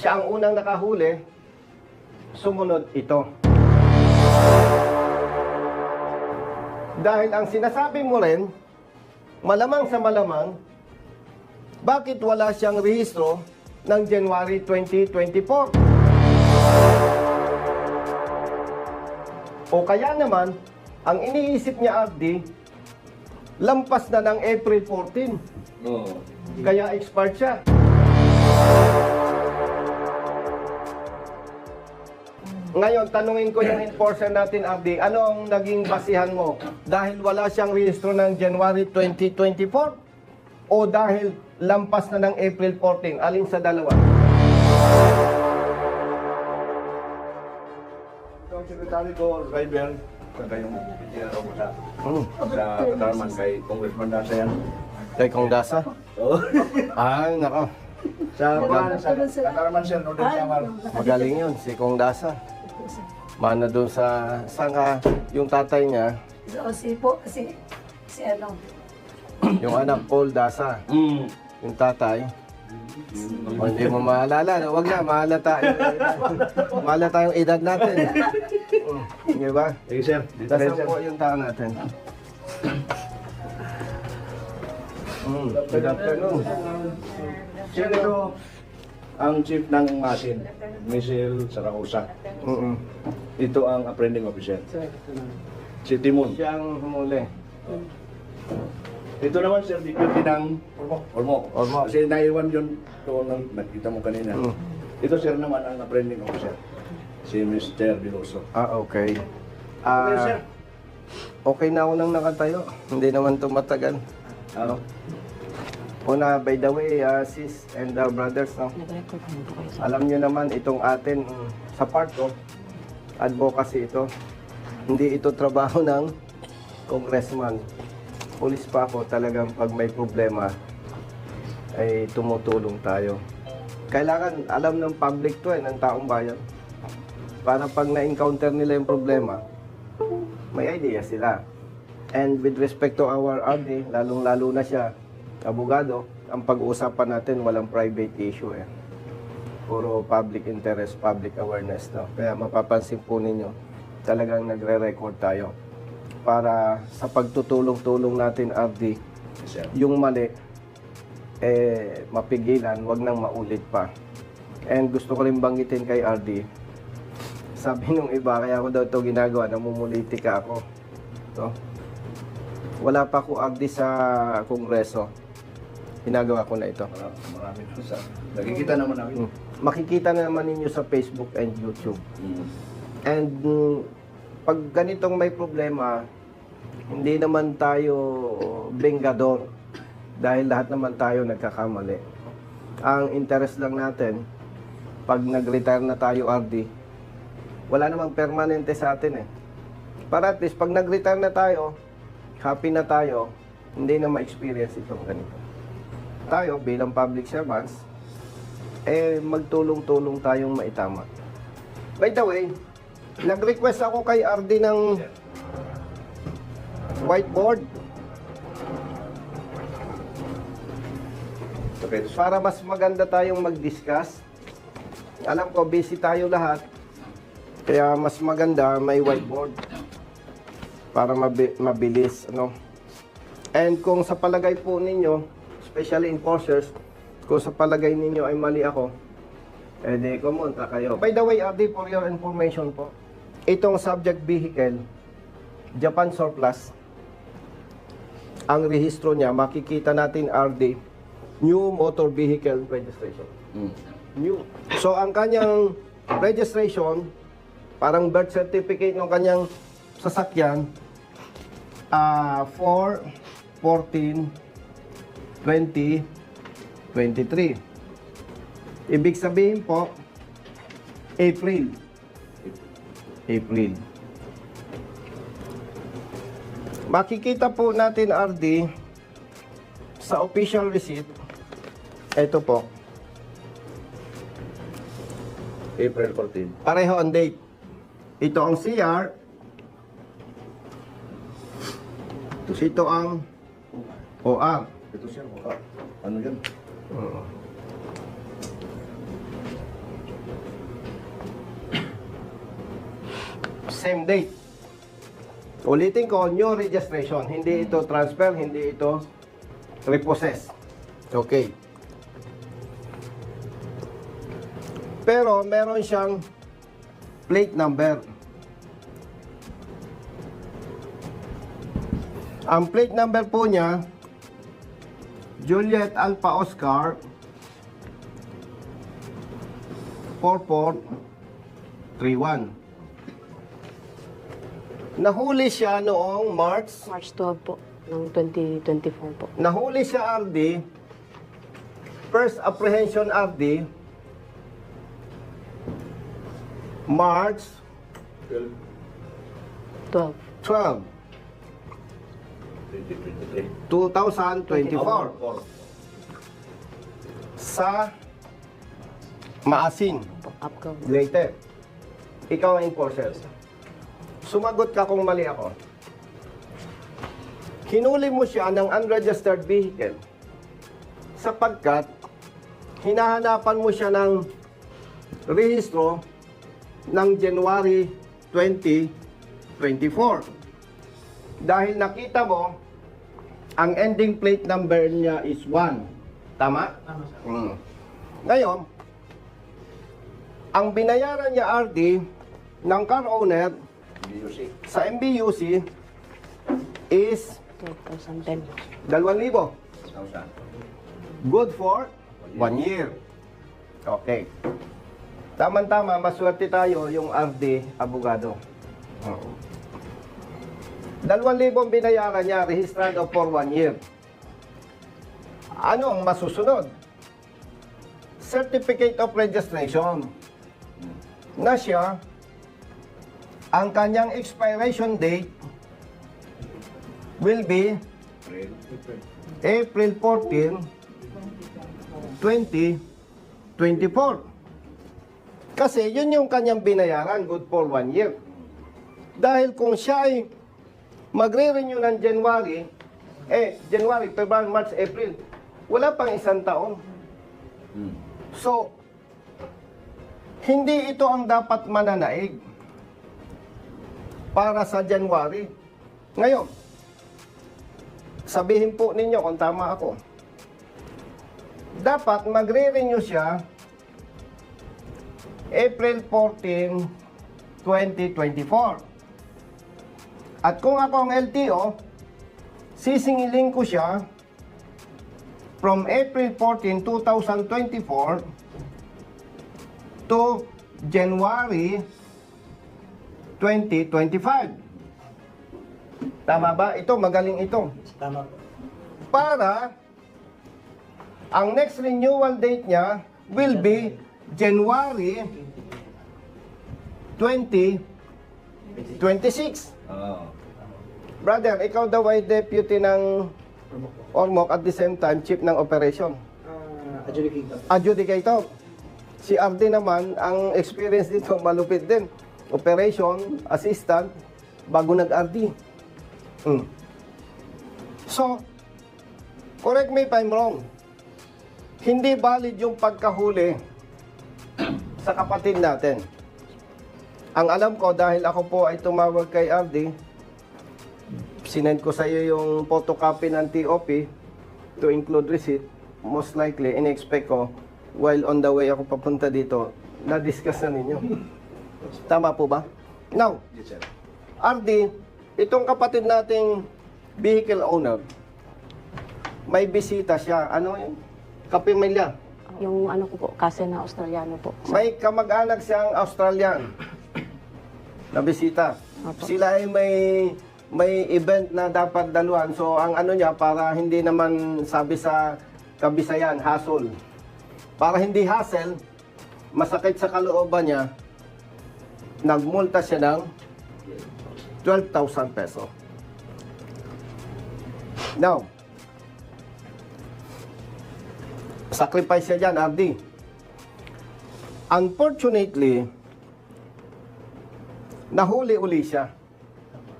siya ang unang nakahuli, sumunod ito. Dahil ang sinasabi mo rin, malamang sa malamang, bakit wala siyang rehistro ng January 2024? O kaya naman, ang iniisip niya, Abdi, lampas na ng April 14. Oo. Kaya expired siya. Ngayon, tanungin ko yung enforcer natin, Abdi, ano ang naging basihan mo? Dahil wala siyang rehistro ng January 2024? O dahil lampas na ng April 14? Alin sa dalawa? Yung secretary ko, saka yung engineer ko sa, Hmm. sa Katarman kay Congressman Dasa yan. Kay Kong Dasa? Oo. Ay, nako. sa, Katarman sir, Northern Samar. Magaling yun, si Kong Dasa. Mana doon sa, saan ka, yung tatay niya, So, si po, si, si ano, yung anak Paul Dasa. Mm. Yung tatay. O, hindi mo maalala. no? Wag na, mahalata mahalata yung edad natin. Mm, Di ba? Sir, rin Nasaan sir. po yung tao natin? Mm, good afternoon. Sir, ito ang chief ng Masin, Michelle Saracosa. Mm-mm. Ito ang apprehending officer. Si Timon. Siya ang humuli. Ito naman sir, deputy ng Ormo. Ormo. Kasi naiwan yun doon nang nakita mo kanina. Mm. Ito sir naman ang apprehending officer. Si Mr. Biloso. Ah, okay. Okay sir. Ah, okay na ako nang nakatayo. Hindi naman tumatagal. Ano? Una, by the way, ah, sis and ah, brothers, no? Alam nyo naman, itong atin, mm, sa part ko, advocacy ito. Hindi ito trabaho ng congressman. Pulis pa ako, talagang pag may problema, ay tumutulong tayo. Kailangan alam ng public to eh, ng taong bayan. Para pag na-encounter nila yung problema, may idea sila. And with respect to our RD, lalong-lalo na siya, abogado, ang pag-uusapan natin walang private issue eh. Puro public interest, public awareness no. Kaya mapapansin po ninyo, talagang nagre-record tayo para sa pagtutulong-tulong natin sir. yung mali eh mapigilan, wag nang maulit pa. And gusto ko rin banggitin kay RD, sabi nung iba, kaya ako daw ito ginagawa, namumulitika ako. To. Wala pa ako RD sa kongreso. Ginagawa ko na ito. Marami, marami po sa... Nakikita naman namin. Mm. Makikita na naman ninyo sa Facebook and YouTube. And mm, pag ganitong may problema, hindi naman tayo bengador dahil lahat naman tayo nagkakamali. Ang interest lang natin, pag nag-retire na tayo RD, wala namang permanente sa atin eh. Para at least pag nag-retire na tayo, happy na tayo, hindi na ma-experience itong ganito. Tayo bilang public servants, eh magtulong-tulong tayong maitama. By the way, nag-request ako kay RD ng whiteboard para mas maganda tayong mag-discuss. Alam ko, busy tayo lahat. Kaya mas maganda may whiteboard para mabi- mabilis. Ano? And kung sa palagay po ninyo, especially enforcers, kung sa palagay ninyo ay mali ako, eh di kumunta kayo. By the way, RD, for your information po, itong subject vehicle, Japan surplus, ang rehistro niya, makikita natin RD, New Motor Vehicle Registration. Mm. New. So, ang kanyang registration, parang birth certificate ng kanyang sasakyan, ah 4, 14, 20, 23. Ibig sabihin po, April. April. Makikita po natin, RD, sa official receipt, ito po, April 14. pareho ang date. Ito ang CR, ito ang OR. Ito siya. ah, Ano yan? Oo. Same date. Ulitin ko, new registration. Hindi ito transfer, hindi ito repossess. Okay. Pero meron siyang plate number. Ang plate number po niya Juliet Alpha Oscar 4431. Nahuli siya noong March March 12 po, ng 2024 po. Nahuli siya RD, first apprehension RD, March 12. 12, 2023. 2024 sa Maasin. Leyte. Ikaw ang enforcer. Sumagot ka kung mali ako. Hinuli mo siya ng unregistered vehicle sapagkat hinahanapan mo siya ng rehistro ng January 2024. Dahil nakita mo, ang ending plate number niya is 1. Tama? Tama, sir. Ngayon, ang binayaran niya RD ng car owner Music. sa MBUC is 2010. 2,000. Sausan. Good for one year. Okay. Tama-tama, maswerte tayo yung RD abogado. Oo. 2,000 binayaran niya, rehistrado for one year. Ano ang masusunod? Certificate of Registration na siya ang kanyang expiration date will be April 14, 2024. Kasi yun yung kanyang binayaran, good for one year. Dahil kung siya ay magre-renew ng January, eh, January, February, March, April, wala pang isang taon. Hmm. So, hindi ito ang dapat mananaig para sa January. Ngayon, sabihin po ninyo kung tama ako. Dapat magre-renew siya April 14, 2024. At kung ako ang LTO, sisingiling ko siya from April 14, 2024 to January 2025. Tama ba? Ito, magaling ito. Tama po. Para ang next renewal date niya will be January 2026. Oo. Brother, ikaw daw ay deputy ng Ormoc at the same time chief ng operation. Ah, adjudicator. adjudicator. Si RD naman, ang experience dito malupit din. Operation, assistant, bago nag-RD. Hmm. So, correct me if I'm wrong. Hindi valid yung pagkahuli sa kapatid natin. Ang alam ko, dahil ako po ay tumawag kay RD, sinend ko sa iyo yung photocopy ng TOP to include receipt. Most likely, in-expect ko, while on the way ako papunta dito, na-discuss na ninyo. Tama po ba? Now, Yes, sir. RD, itong kapatid nating vehicle owner, may bisita siya. Ano yun? Kapimilya. Yung ano ko po, kasi na Australiano po. May kamag-anak siyang Australian na bisita. Opo. Sila ay may may event na dapat daluhan. So ang ano niya para hindi naman sabi sa kabisayan hassle. Para hindi hassle, masakit sa kalooban niya, nagmulta siya ng 12,000 peso. Now, sacrifice siya dyan, RD. Unfortunately, nahuli uli siya.